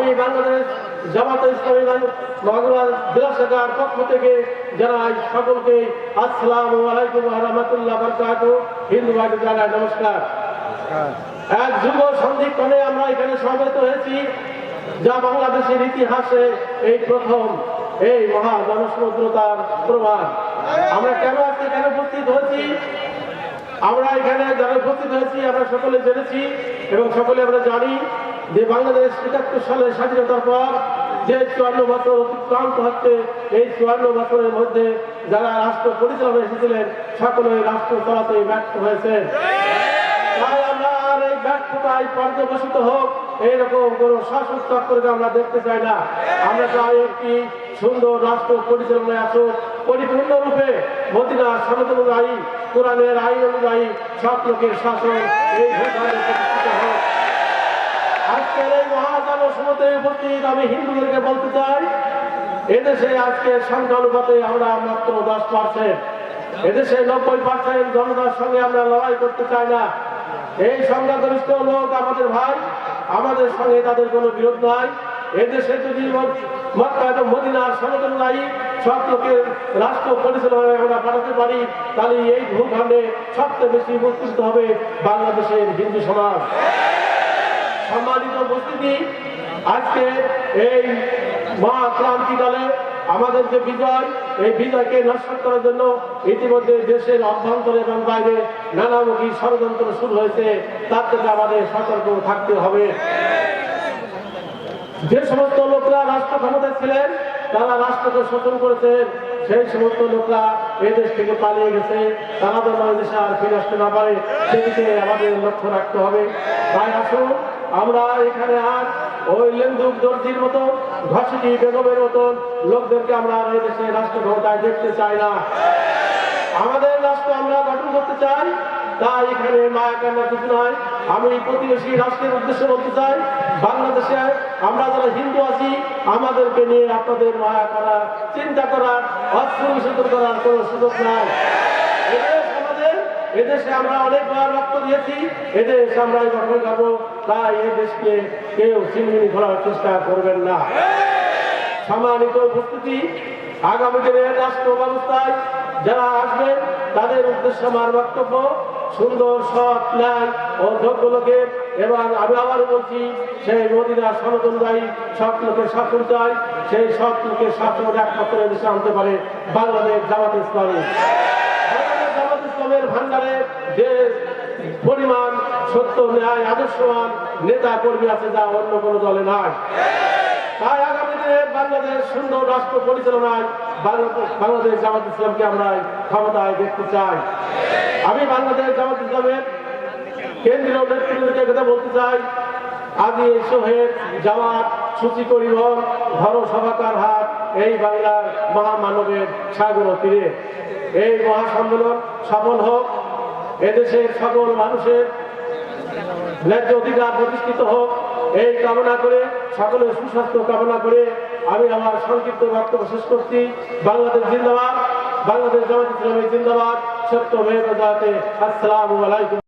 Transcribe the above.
আমি বাংলাদেশ জামাত ইসলামী মহাগুলা জেলা শাখার পক্ষ থেকে জানাই সকলকে আসসালামু আলাইকুম রহমতুল্লাহ বরকাত হিন্দু ভাই জানাই নমস্কার। এক যুব সন্ধিক্ষণে আমরা এখানে সমবেত হয়েছি, যা বাংলাদেশের ইতিহাসে এই প্রথম, এই মহা জনসমুদ্রতার প্রমাণ। আমরা কেন আজকে কেন উপস্থিত হয়েছি? আমরা এখানে যারা উপস্থিত হয়েছি, আমরা সকলে জেনেছি এবং সকলে আমরা জানি যে বাংলাদেশ একাত্তর সালে স্বাধীনতার পর যে চুয়ান্ন বছর অতিক্রান্ত হচ্ছে, এই চুয়ান্ন বছরের মধ্যে যারা রাষ্ট্র পরিচালনা এসেছিলেন, সকলে রাষ্ট্র চালাতে ব্যর্থ হয়েছে। তাই আমরা এই ব্যর্থতায় পর্যবসিত হোক এইরকম কোন শাসক চক্রকে আমরা দেখতে চাই না। আমরা চাই একটি সুন্দর রাষ্ট্র পরিচালনায় আসুক। পরিপূর্ণরূপে মদিনা সনদ অনুযায়ী কোরআনের আইন অনুযায়ী সব লোকের শাসন এই আজকের এই মহাজন সমতে উপস্থিত আমি হিন্দুদেরকে বলতে চাই, এদেশে আজকে সংখ্যানুপাতে আমরা মাত্র দশ পার্সেন্ট এদেশে নব্বই পার্সেন্ট জনতার সঙ্গে আমরা লড়াই করতে চাই না। এই সংখ্যাগরিষ্ঠ লোক আমাদের ভাই আমাদের সঙ্গে তাদের কোনো বিরোধ নাই। এদেশে যদি মদিনার সনাতন নাই সব লোকের রাষ্ট্র পরিচালনায় আমরা পাঠাতে পারি, তাহলে এই ভূখণ্ডে সবচেয়ে বেশি উপকৃত হবে বাংলাদেশের হিন্দু সমাজ। সম্মানিত উপস্থিতি, আজকে এই মহা ক্রান্তিকালে আমাদের যে বিজয়, এই বিজয়কে নষ্ট করার জন্য ইতিমধ্যে দেশের অভ্যন্তরে এবং বাইরে নানামুখী ষড়যন্ত্র শুরু হয়েছে, তার থেকে আমাদের সতর্ক থাকতে হবে। যে সমস্ত লোকরা রাষ্ট্র ক্ষমতায় ছিলেন তারা রাষ্ট্রকে শোষণ করেছেন সেই সমস্ত লোকরা এই দেশ থেকে পালিয়ে গেছে। তারা তো এই দেশে আর ফিরে আসতে না পারে, সেদিকে আমাদের লক্ষ্য রাখতে হবে। তাই আসুন, আমরা এখানে আর ওই লেন্দুক দর্জির মতো, ঘসিটি বেগমের মতন লোকদেরকে আমরা এই দেশে রাষ্ট্র ক্ষমতায় দেখতে চাই না। আমাদের রাষ্ট্র আমরা গঠন করতে চাই, তাই এখানে মায়া কান্না কিছু নয় আমি প্রতিবেশী রাষ্ট্রের উদ্দেশ্যে বলতে চাই, বাংলাদেশে আমরা যারা হিন্দু আছি, আমাদেরকে নিয়ে আপনাদের মায়া করা চিন্তা করার, অস্ত্র করার কোনো সুযোগ নাই। এদেশ আমরা অনেকবার রক্ত দিয়েছি, এদেশ আমরা গঠন করব, তাই এদেশকে কেউ চিনমিনি করার চেষ্টা করবেন না। সম্মানিত উপস্থিতি, আগামী দিনের রাষ্ট্র ব্যবস্থায় যারা আসবেন, তাদের উদ্দেশ্যে আমার বক্তব্য, সুন্দর, সৎ, ন্যায় ও যোগ্য লোকের, এবং আমি আবার বলছি, সেই মদিনা সনদ অনুযায়ী সব লোকের শাসন চাই, সেই সব লোকের একমাত্র দেশে আনতে পারে বাংলাদেশ জামাত ইসলামী। জামাত ইসলামের ভান্ডারে যে পরিমাণ সত্য, ন্যায়, আদর্শবান নেতা কর্মী আছে, যা অন্য কোনো দলে নাই। তাই আগামী দিনে বাংলাদেশ সুন্দর রাষ্ট্র পরিচালনায় বাংলাদেশ জামাত ইসলামকে আমরা ক্ষমতায় দেখতে চাই। আমি বাংলাদেশ জামাত ইসলামের কেন্দ্রীয় নেতৃত্বকে কথা বলতে চাই। আজি সোহেব জামাত সূচি পরিবহন ধর সভাকার হাট এই বাংলার মহামানবের সাগর তীরে। এই মহাসম্মেলন সফল হোক, এদেশের সকল মানুষের ন্যায্য অধিকার প্রতিষ্ঠিত হোক এই কামনা করে, সকলের সুস্বাস্থ্য কামনা করে আমি আমার সংক্ষিপ্ত বক্তব্য শেষ করছি। বাংলাদেশ জিন্দাবাদ, বাংলাদেশ জামাত ইসলামী জিন্দাবাদ, সত্য মেয়ে আসসালামু আলাইকুম।